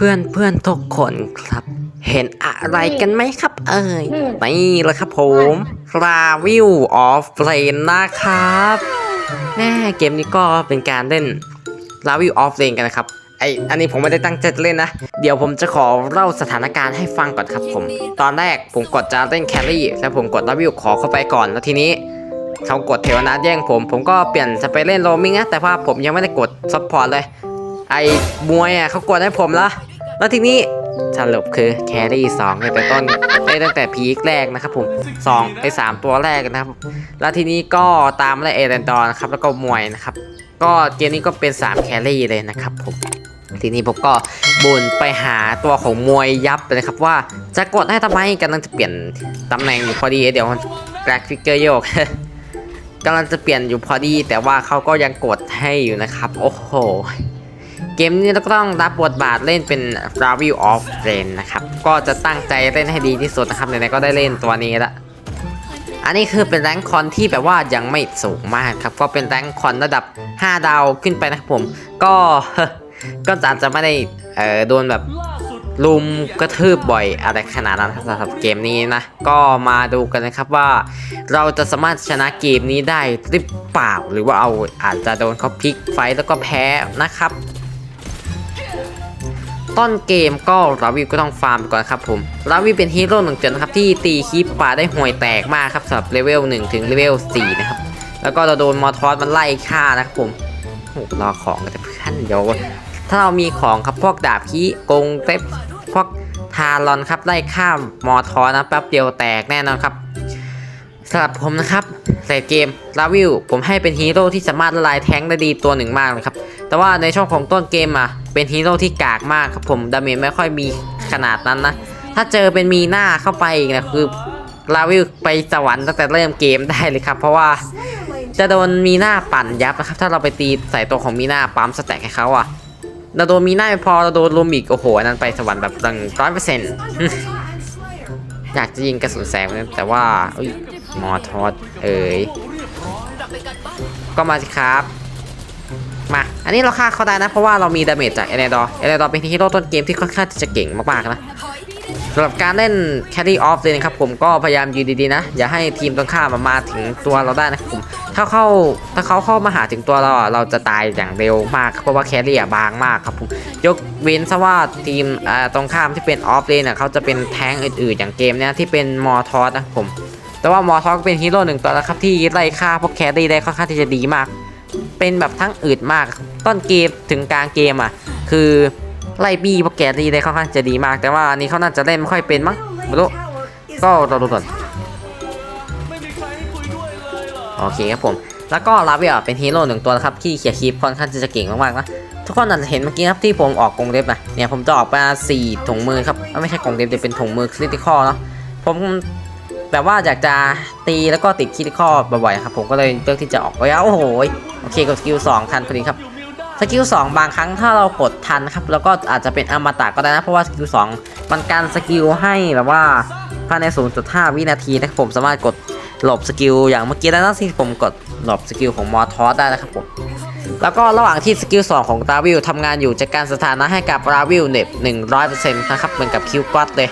เพื่อนเพื่อนทุกคนครับ เห็นอะไรกันไหมครับ เอ่ยนี่แหละครับผมราวิวออฟเพลนนะครับแม่เกมนี้ก็เป็นการเล่นราวิวออฟเพลนกันนะครับไออันนี้ผมไม่ได้ตั้งใจเล่นนะ เดี๋ยวผมจะขอเล่าสถานการณ์ให้ฟังก่อนครับผม ตอนแรกผมกดจะเล่นแครี่แล้วผมกดราวิวขอเข้าไปก่อนแล้วทีนี้เขากดเทวนาถแย่งผม ผมก็เปลี่ยนจะไปเล่นโรมิงนะแต่ว่าผมยังไม่ได้กดซัพพอร์ตเลย ไอ้มวยอะเขากดให้ผมละ แล้วทีนี้สรุปคือแครี่สองตั้งแต่ต้นได้ตั้งแต่พีคแรกนะครับผมสองไอ้สามตัวแรกนะครับ แล้วทีนี้ก็ตามด้วเอเดนดอนนะครับแล้วก็มวยนะครับ ก็เกมนี้ก็เป็น 3 แครี่เลยนะครับผมทีนี้ผมก็บุนไปหาตัวของมวยยับเลยครับว่าจะกดให้ทำไมกำลังจะเปลี่ยนตำแหน่งอยู่พอดีเดี๋ยวแกรกฟิกเกอร์โยกกำลังจะเปลี่ยนอยู่พอดี แต่ว่าเขาก็ยังกดให้อยู่นะครับ โอ้โห เกมนี้เราก็ต้องรับบทบาทเล่นเป็น r a v i w of Rain นะครับ ก็จะตั้งใจเล่นให้ดีที่สุดนะครับไหนๆก็ได้เล่นตัวนี้ละ อันนี้คือเป็นแรงคอนที่แบบว่ายังไม่สูงมากครับ ก็เป็นแรงคอนระดับ 5 ดาวขึ้นไปนะครับผม ก็ก็อาจจะไม่ได้เออโดนแบบลุมกระทืบบ่อยอะไรขนาดนั้นสำหรับเกมนี้นะ ก็มาดูกันนะครับว่า เราจะสามารถชนะเกมนี้ได้หรือเปล่า หรือว่าเอาอาจจะโดนเขาพลิกไฟแล้วก็แพ้นะครับ ต้นเกมก็ราวิวก็ต้องฟาร์มก่อนครับผมราวิวเป็นฮีโร่หนึ่งจุดนะครับที่ตีคีปป่าได้ห่วยแตกมากครับสำหรับเลเวล1ถึงเลเวล4นะครับแล้วก็เราโดนมอทอสมันไล่ฆ่านะครับผมโอ้รอของกันแต่เพื่อนเดี๋ยวถ้าเรามีของครับพวกดาบคีกงเต็บพวกทารอนครับไล่ฆ่ามอทอสนะแป๊บเดียวแตกแน่นอนครับ สำหรับผมนะครับใส่เกมลาวิวผมให้เป็นฮีโร่ที่สามารถละลายแท้งได้ดีตัวหนึ่งมากเลยครับ แต่ว่าในช่วงของต้นเกมอะเป็นฮีโร่ที่กากมากครับผมดาเมจไม่ค่อยมีขนาดนั้นนะ ถ้าเจอเป็นมีหน้าเข้าไปอีกนะคือลาวิลไปสวรรค์ตั้งแต่เริ่มเกมได้เลยครับ เพราะว่าจะโดนมีหน้าปั่นยับนะครับ ถ้าเราไปตีใส่ตัวของมีหน้าปั๊มสแต็กให้เขาอะเราโดนมีหน้าไม่พอเราโดนลุมอีกโอ้โหนั้นไปสวรรค์แบบตั้งร้อยเปอร์เซ็นต์อยากจะยิงกระสุนแสงเนกันแต่ว่าอ มอทอดเอ๋ยก็มาสิครับ มา อันนี้เราฆ่าเขาได้นะ เพราะว่าเรามีดาเมจจากเอเนดอร์เอเนดอร์เป็นฮีโร่ต้นเกมที่ค่อนข้างจะเก่งมากๆนะสำหรับการเล่น carry off เลยนะครับผมก็พยายามยืนดีๆนะ อย่าให้ทีมตรงข้ามมามาถึงตัวเราได้นะครับผมถ้าเข้าถ้าเขาเข้ามาหาถึงตัวเราอะเราจะตายอย่างเร็วมากเพราะว่าแครี่อะบางมากครับผมยกเว้นซะว่าทีมอ่าตรงข้ามที่เป็นออฟเลนอะเขาจะเป็นแท้งอื่นๆ อย่างเกมเนี้ยที่เป็นมอทอสนะครับผม แต่ว่ามอทอก็เป็นฮีโร่หนึ่งตัวแล้วครับที่ไล่ฆ่าพวกแครี่ได้ค่อนข้างที่จะดีมาก เป็นแบบทั้งอืดมาก ต้นเกมถึงกลางเกมอะ คือไล่บี้พวกแกรี่ได้ค่อนข้างจะดีมาก แต่ว่าอันนี้เขาน่าจะเล่นไม่ค่อยเป็นมั้งไม่รู้ก็รอดูก่อนโอเคครับผม แล้วก็ลาเวียเป็นฮีโร่หนึ่งตัวนะครับที่เขียร์คีปค่อนข้างจะเก่งมากๆนะทุกคนอาจจะเห็นเมื่อกี้ครับที่ผมออกกรงเล็บนะเนี่ยผมจะออกมา4ถุงมือครับไม่ใช่กรงเล็บจะเป็นถุงมือคริติคอลเนาะผม แบบว่าอยากจะตีแล้วก็ติดคริติคอบ่อยๆครับผมก็เลยเลือกที่จะออกไปแล้วโอ้โหโอเคกดสกิล2ทันพอดีครับสกิล2บางครั้งถ้าเรากดทันครับแล้วก็อาจจะเป็นอมตะก็ได้นะเพราะว่าสกิล2มันการสกิลให้แบบว่าภายใน 0.5 วินาทีนะครับผมสามารถกดหลบสกิลอย่างเมื่อกี้ได้นะที่ผมกดหลบสกิลของมอทอสได้นะครับผมแล้วก็ระหว่างที่สกิล2ของดาวิลทำงานอยู่จัดการสถานะให้กับราวิลเน็บ100%นะครับเหมือนกับคิวก็อตเลย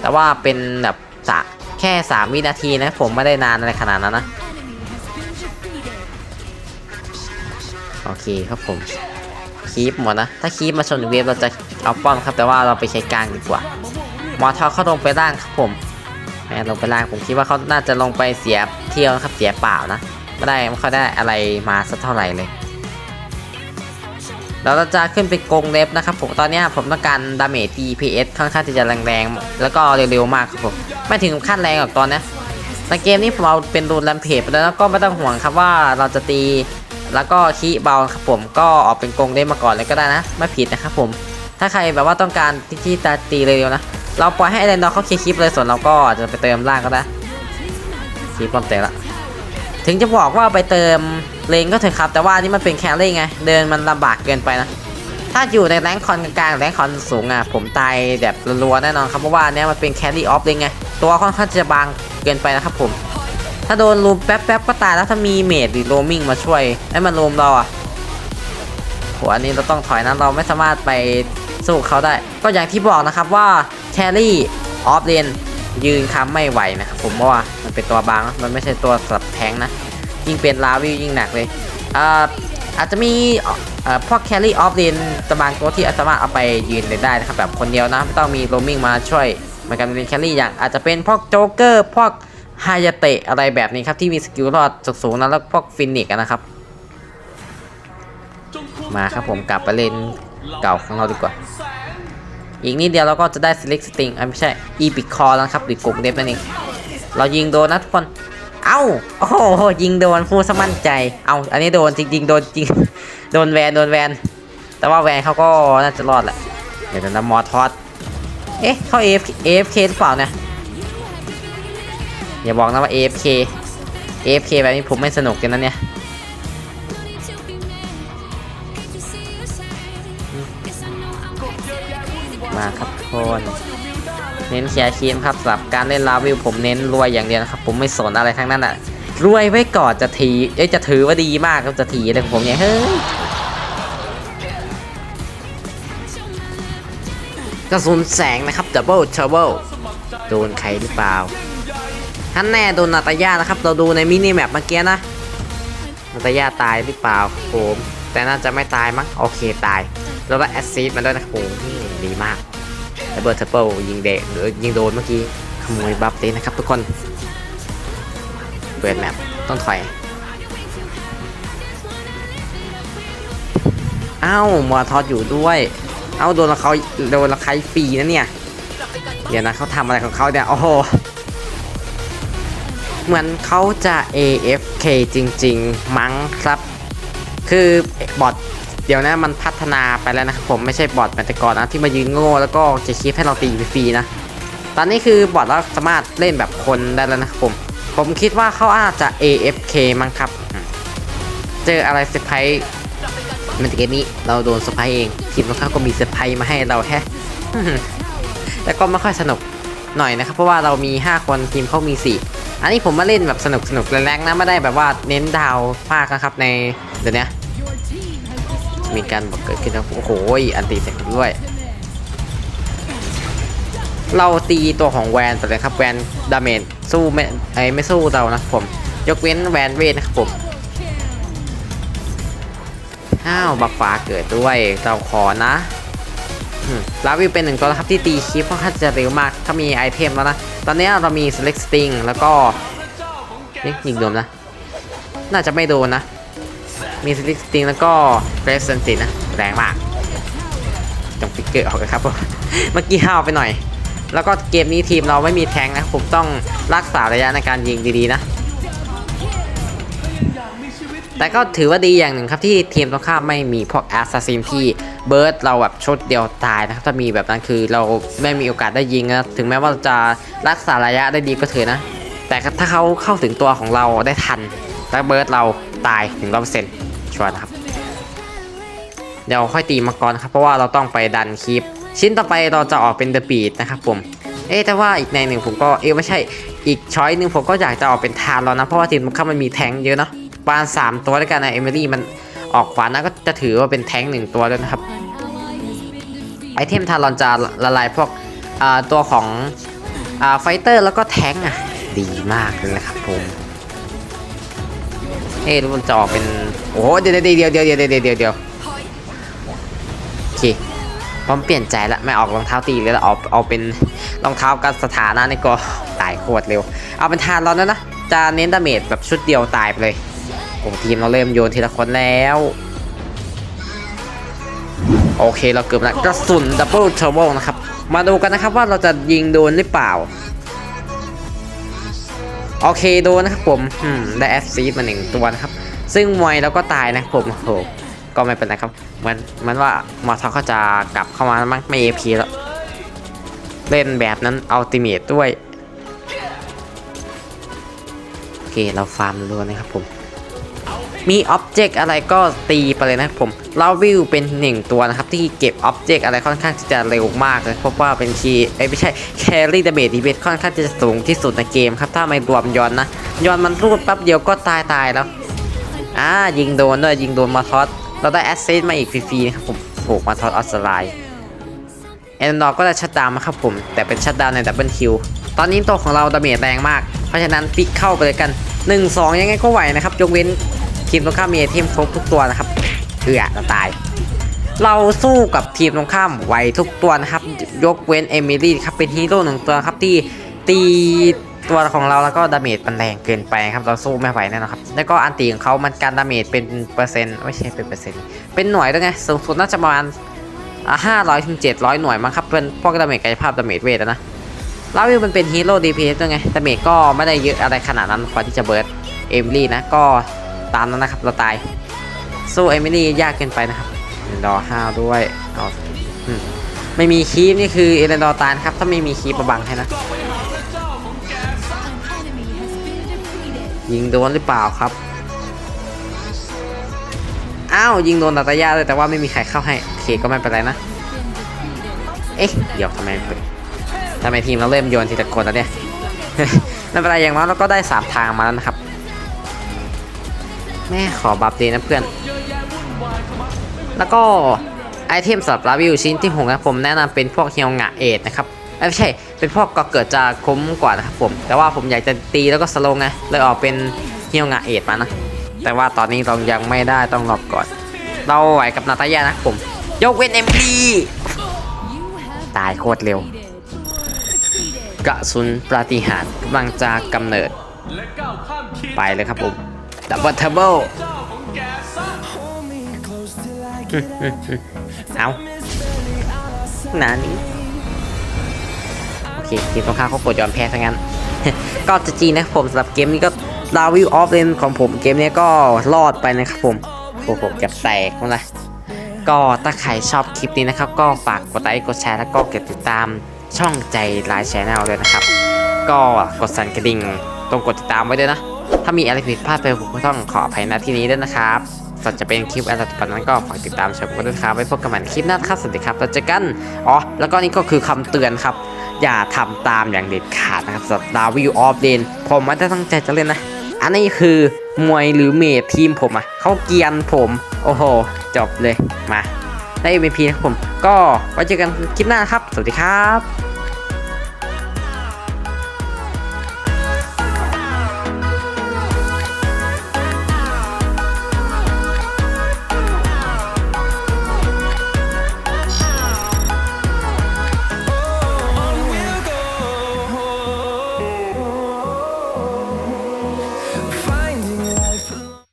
แต่ว่าเป็นแบบสะ ค่ 3 วินาทีนะ ผมไม่ได้นานอะไรขนาดนั้นนะ โอเคครับผมคีปหมดนะ ถ้าคีปมาชนเวฟเราจะเอาป้อมครับแต่ว่าเราไปใช้กลางดีกว่ามอทอเข้าลงไปล่างครับผมแหมลงไปล่างผมคิดว่าเขาน่าจะลงไปเสียเที่ยวนะครับเสียเปล่านะ ไม่ได้ไม่ค่อยได้อะไรมาสักเท่าไหร่เลย เราจะขึ้นไปกงเล็บนะครับผมตอนนี้ผมต้องการดาเมจ DPS ค่อนข้างที่จะแรงๆ แล้วก็เร็วๆมากครับผม ไม่ถึงขั้นแรงหรอกตอนนี้ในเกมนี้ผมเอาเป็นรูนแรมเพจไปแล้วก็ไม่ต้องห่วงครับว่าเราจะตีแล้วก็คีเบาครับผมก็ออกเป็นกงเด้มาก่อนเลยก็ได้นะ ไม่ผิดนะครับผม ถ้าใครแบบว่าต้องการที่ที่จะตีเร็วๆนะเราปล่อยให้ไอแลนดอร์เขาเคลียร์คลิปเลยส่วนเราก็อาจจะไปเติมล่างก็ได้คลิปปลอมเตะละ ถึงจะบอกว่าไปเติมเลนก็เถอะครับ แต่ว่านี่มันเป็นแคลรี่ไง เดินมันลำบากเกินไปนะ ถ้าอยู่ในแรงคอนกลางแรงคอนสูงอะ ผมตายแบบรัวแน่นอนครับเพราะว่าเนี้ยมันเป็นแคลรี่ออฟเลยไง ตัวค่อนข้างจะบางเกินไปนะครับผม ถ้าโดนลูมแป๊บๆก็ตายแล้วถ้ามีเมดหรือโรมิงมาช่วยให้มันลูมเราอะโหอันนี้เราต้องถอยนะเราไม่สามารถไปสู้เขาได้ ก็อย่างที่บอกนะครับว่าแคลรี่ออฟเลน ยืนค้ำไม่ไหวนะครับผมเพราะว่ามันเป็นตัวบางมันไม่ใช่ตัวสับแทงนะ ยิ่งเป็นลาวิยิ่งหนักเลยอ่าอาจจะมีเอ่อพวกแครี่ออฟเลนตะบางตัวที่สามารถเอาไปยืนได้นะครับแบบคนเดียวนะไม่ต้องมีโรมิงมาช่วยเหมือนกันเป็นแครี่อย่างอาจจะเป็นพวกโจ๊กเกอร์พวกฮายาเตะอะไรแบบนี้ครับที่มีสกิลรอดสูงๆนะแล้วพวกฟินิกส์นะครับ มาครับผมกลับไปเล่นเก่าของเราดีกว่า อีกนิดเดียวเราก็จะได้ select string อะไม่ใช่ epic core แล้วนะครับหรือกลุ่มเดฟนั่นเอง เรายิงโดนนะทุกคน เอ้า โอ้โห ยิงโดนพูสมั่นใจ เอา อันนี้โดนจริงๆ โดนจริง โดนแวนโดนแวน แต่ว่าแวนเขาก็น่าจะรอดแหละ เดี๋ยวนะมอทอสเอ๊ะ เขา af AFK หรือเปล่าเนี่ย อย่าบอกนะว่า AFK AFK แบบนี้ผมไม่สนุกกันนะเนี่ย เน้นเคลียร์คีมครับสำหรับการเล่นลาวิวผมเน้นรวยอย่างเดียวนะครับ ผมไม่สนอะไรทั้งนั้นอะ รวยไว้ก่อนจะทีเอ้ยจะถือว่าดีมากก็จะทีอะไรของผมเนี่ยเฮ้ยกระสุนแสงนะครับดับเบิลเทเบิลโดนใครหรือเปล่าท่านแน่โดนนาตาย่านะครับ เราดูในมินิแมปเมื่อกี้นะนาตาย่าตายหรือเปล่าผมแต่น่าจะไม่ตายมั้งโอเคตาย แล้วก็แอสซิดมาด้วยนะโอ้โหดีมาก ดับเบิลเทเบิลยิงเดะหรือยิงโดนเมื่อกี้ขโมยบัฟเลยนะครับทุกคน เปิดแมปต้องถอยอ้าวมอทอดอยู่ด้วย เอ้าโดนละเขาโดนละใครฟรีนะเนี่ย เดี๋ยวนะเขาทำอะไรของเขาเนี่ย โอ้โห เหมือนเขาจะ AFK จริง ๆ มั้งครับ คือบอท เดี๋ยวนะมันพัฒนาไปแล้วนะครับผมไม่ใช่บอทเหมือนแต่ก่อนนะที่มายืนโง่แล้วก็จะคลิปให้เราตีฟรีนะตอนนี้คือบอทเราสามารถเล่นแบบคนได้แล้วนะครับผม ผมคิดว่าเขาอาจจะ AFK มั้งครับ เจออะไรเซอร์ไพรส์มันเกมนี้เราโดนเซอร์ไพรส์เองทีมของเขาก็มีเซอร์ไพรส์มาให้เราแฮะแต่ก็ไม่ค่อยสนุกหน่อยนะครับ เพราะว่าเรามี 5 คนทีมเขามี 4 อันนี้ผมมาเล่นแบบสนุกสนุกแรงๆนะไม่ได้แบบว่าเน้นดาวมากนะครับในเดี๋ยวนี้ มีการบอกเกิดขึ้นนะโอ้โหอันตีเสร็จด้วย เราตีตัวของแวนไปเลยครับแวนดาเมจสู้ไม่ไอไม่สู้เรานะผม ยกเว้นแวนเวทนะครับผมอ้าวบัฟฟ้าเกิดด้วยเราขอนะลาวิวเป็นหนึ่งตัวครับที่ตีคลิปค่อนข้างจะเร็วมาก ถ้ามีไอเทมแล้วนะ ตอนนี้เรามี select sting แล้วก็นี่ยิงโดนนะ น่าจะไม่โดนนะ มี select sting แล้วก็ present นะ แรงมากจงฟิกเกอร์ออกเลยครับผมเมื่อกี้ห้าวไปหน่อย แล้วก็เกมนี้ทีมเราไม่มีแทงนะผมต้องรักษาระยะในการยิงดีๆนะ แต่ก็ถือว่าดีอย่างหนึ่งครับที่ทีมตรงข้ามไม่มีพวกแอสซัสซินที่เบิร์ดเราแบบชดเดียวตายนะครับถ้ามีแบบนั้นคือเราไม่มีโอกาสได้ยิงนะถึงแม้ว่าจะรักษาระยะได้ดีก็เถอะนะ แต่ถ้าเขาเข้าถึงตัวของเราได้ทันแล้วเบิร์ดเราตายถึงร้อยเปอร์เซ็นต์ ชัวร์นะครับ เดี๋ยวค่อยตีมังกรครับ เพราะว่าเราต้องไปดันคลิป ชิ้นต่อไปเราจะออกเป็นเดอะบีดนะครับผม เอ๊แต่ว่าอีกในหนึ่งผมก็เอ๊ไม่ใช่อีกช้อยหนึ่งผมก็อยากจะออกเป็นทานแล้วนะ เพราะว่าทีมมันข้ามันมีแทงเยอะเนาะประมาณสามตัวด้วยกันนะเอมิลี่มันออกขวานะก็จะถือว่าเป็นแทงหนึ่งตัวด้วยนะครับไอเทมทารอนจะละลายพวกตัวของอไฟเตอร์แล้วก็แทงอะ ดีมากเลยนะครับผม เอ้ะมันจะอกเป็น โอ้โห เดี๋ยวเดี๋ยวเดี๋ยวเดี๋ยวเดี๋ยวเดี๋ยวเดี๋ยวโอเคพร้อมเปลี่ยนใจแล้วไม่ออกรองเท้าตีเลยละเอาเอาเป็นรองเท้ากับสถานะนี่ก็ตายโคตรเร็ว เอาเป็นทานเราอนแล้วนะ จะเน้นดาเมจแบบชุดเดียวตายไปเลยโอ้ทีมเราเริ่มโยนทีละคนแล้ว โอเคเราเกือบแล้วกระสุนดับเบิลเทอร์โบนะครับ มาดูกันนะครับว่าเราจะยิงโดนหรือเปล่า โอเคโดนนะครับผมอืมได้แอสซีดมาหนึ่งตัวนะครับ ซึ่งมวยแล้วก็ตายนะผมโหก็ไม่เป็นไรครับเหมันเหมันว่ามอทอเขาจะกลับเข้ามามั้งไม่เอพีแล้ว เล่นแบบนั้นอัลติเมทด้วย โอเคเราฟาร์มรัวนะครับผม มีอ็อบเจกต์อะไรก็ตีไปเลยนะครับผมลาวิวเป็นหนึ่งตัวนะครับ ที่เก็บอ็อบเจกต์อะไรค่อนข้างที่จะเร็วมากเลยเพราะว่าเป็นคีย์เอ้ไม่ใช่แครี่ดาเมจดีเบตค่อนข้างจะสูงที่สุดในเกมครับ ถ้าไม่รวมยอนนะยอนมันรูดแป๊บเดียวก็ตายตายแล้วอ่ายิงโดนด้วยยิงโดนมาทอสเราได้แอสเซทมาอีกฟรีๆนะครับผมโผล่มาทอสออสไลน์เอ็นดอร์ก็ได้ชัดดาวมาครับผม แต่เป็นชัดดาวในดับเบิลคิวตอนนี้ตัวของเราดาเมจแรงมาก เพราะฉะนั้นฟิกเข้าไปเลยกัน 1 2 ยังไงก็ไหวนะครับยกเว้น ทีมตรงข้ามมีไอเทมครบทุกตัวนะครับเอือจะตาย เราสู้กับทีมตรงข้ามไวทุกตัวนะครับ ยกเว้นเอมิลี่ครับเป็นฮีโร่หนึ่งตัวครับที่ตีตัวของเราแล้วก็ดาเมจมันแรงเกินไปครับเราสู้ไม่ไหวแน่นอนครับแล้วก็อันตีของเขามันการดาเมจเป็นเปอร์เซ็นต์ไม่ใช่เป็นเปอร์เซ็นต์เป็นหน่วยด้วยไงสูงสุดน่าจะประมาณห้าร้อยถึงเจ็ดร้อยหน่วยมั้งครับเป็นพวกดาเมจกายภาพดาเมจเวทอะนะลาวิวมันเป็นฮีโร่ดีพีด้วยไงดาเมจก็ไม่ได้เยอะอะไรขนาดนั้นพอที่จะเบิร์ดเอมิลี่นะก็ ตามนั้นนะครับ เราตาย สู้เอมิลี่ยากเกินไปนะครับเอเลนดอร์ห้าด้วย เอาไม่มีคีปนี่คือเอเลนดอร์ตานครับ ถ้าไม่มีคีปมาบังให้นะ ยิงโดนหรือเปล่าครับ อ้าว ยิงโดนนาตายาเลยแต่ว่าไม่มีใครเข้าให้โอเคก็ไม่เป็นไรนะ เอ๊ะ เดี๋ยวทำไมทำไมทีมเราเริ่มโยนทีละคนแล้วเนี่ยไม่เป็นไรอย่างน้อยเราก็ได้สามทางมาแล้วนะครับ ม่ขอบัฟดีนะเพื่อน แล้วก็ไอเทมสำหรับลาวิวชิ้นที่หกนะผมแนะนำเป็นพวกเฮียวงะเอทนะครับเอ้ยไม่ใช่ เป็นพวกก็เกิดจะคุ้มกว่านะครับผม แต่ว่าผมอยากจะตีแล้วก็สโลงไง เลยออกเป็นเฮียวงะเอทมานะ แต่ว่าตอนนี้เรายังไม่ได้ต้องรอบก่อน เราไหวกับนาตายานะผม ยกเว้นเอ็มพีตายโคตรเร็ว กระสุนปราฏิหาริย์กำลังจะกำเนิด ไปเลยครับผม ดับเบิลเทเบิลเจ้าของแกซะเอาหนานี้โอเคทีมตรงข้ามเขากดยอมแพ้ซะงั้น ก็จะจีนะครับผมสำหรับเกมนี้ก็ดาวิวออฟเลนของผมเกมนี้ก็รอดไปนะครับผมโอ้โหเกือบแตกหมดเลยก็ถ้าใครชอบคลิปนี้นะครับ ก็ฝากกดไลค์กดแชร์แล้วก็กดติดตามช่องใจไลน์แชนแนลด้วยนะครับ ก็กดสั่นกระดิ่งตรงกดติดตามไว้ด้วยนะ ถ้ามีอะไรผิดพลาดไปผมก็ต้องขออภัยณที่นี้ด้วยนะครับส่วนจะเป็นคลิปอะไรต่อไปนั้นก็ฝากติดตามชมกันด้วยครับไว้พบกันใหม่คลิปหน้าครับสวัสดีครับเราเจอกันอ๋อแล้วก็นี่ก็คือคำเตือนครับ อย่าทำตามอย่างเด็ดขาดนะครับสำหรับดาวิวออฟเลนผมไม่ได้ตั้งใจจะเล่นนะ อันนี้คือมวยหรือเมททีมผมอะเขาเกียนผม โอ้โห จบเลยมาได้ MVP นะครับผม ก็ไว้เจอกันคลิปหน้าครับ สวัสดีครับ